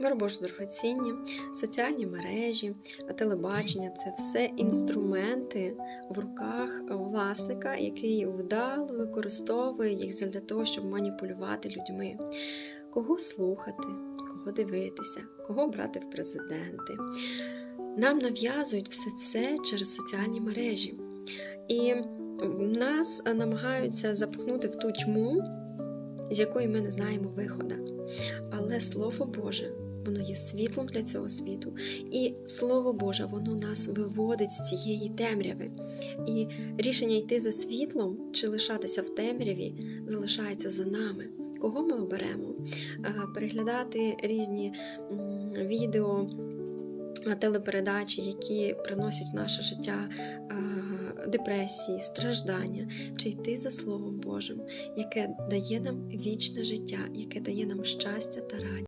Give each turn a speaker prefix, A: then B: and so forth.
A: Мир дорогоцінні, соціальні мережі, телебачення це все інструменти в руках власника, який вдало використовує їх для того, щоб маніпулювати людьми. Кого слухати, кого дивитися, кого брати в президенти. Нам нав'язують все це через соціальні мережі. І нас намагаються запхнути в ту тьму, з якої ми не знаємо виходу. Але Слово Боже, воно є світлом для цього світу. І Слово Боже, воно нас виводить з цієї темряви. І рішення йти за світлом чи лишатися в темряві залишається за нами. Кого ми оберемо? Переглядати різні відео, телепередачі, які приносять в наше життя депресії, страждання, чи йти за Словом Божим, яке дає нам вічне життя, яке дає нам щастя та радість.